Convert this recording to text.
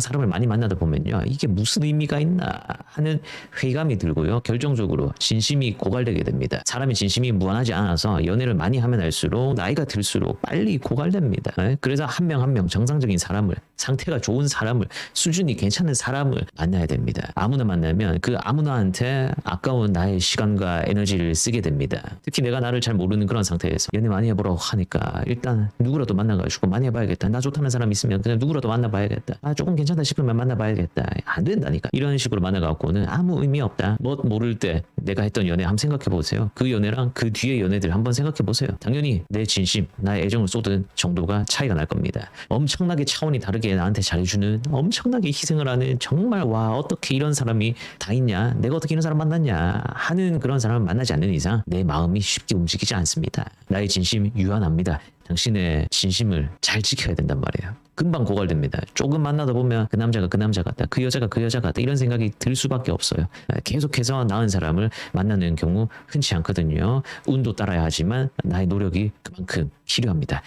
사람을 많이 만나다 보면요. 이게 무슨 의미가 있나 하는 회의감이 들고요. 결정적으로 진심이 고갈되게 됩니다. 사람이 진심이 무한하지 않아서 연애를 많이 하면 할수록 나이가 들수록 빨리 고갈됩니다. 예? 그래서 한명 한 명 정상적인 사람을 상태가 좋은 사람을 수준이 괜찮은 사람을 만나야 됩니다. 아무나 만나면 그 아무나한테 아까운 나의 시간과 에너지를 쓰게 됩니다. 특히 내가 나를 잘 모르는 그런 상태에서 연애 많이 해보라고 하니까 일단 누구라도 만나가지고 많이 해봐야겠다. 나 좋다는 사람 있으면 그냥 누구라도 만나봐야겠다. 아 조금 괜찮다 싶으면 만나봐야겠다. 안 된다니까. 이런 식으로 만나갖고는 아무 의미 없다. 뭐 모를 때 내가 했던 연애 한번 생각해 보세요. 그 연애랑 그 뒤의 연애들 한번 생각해 보세요. 당연히 내 진심, 나의 애정을 쏟은 정도가 차이가 날 겁니다. 엄청나게 차원이 다르게 나한테 잘해주는 엄청나게 희생을 하는 정말 와 어떻게 이런 사람이 다 있냐 내가 어떻게 이런 사람 만났냐 하는 그런 사람을 만나지 않는 이상 내 마음이 쉽게 움직이지 않습니다. 나의 진심 유한합니다. 당신의 진심을 잘 지켜야 된단 말이에요. 금방 고갈됩니다. 조금 만나다 보면 그 남자가 그 남자 같다, 그 여자가 그 여자 같다 이런 생각이 들 수밖에 없어요. 계속해서 나은 사람을 만나는 경우 흔치 않거든요. 운도 따라야 하지만 나의 노력이 그만큼 필요합니다.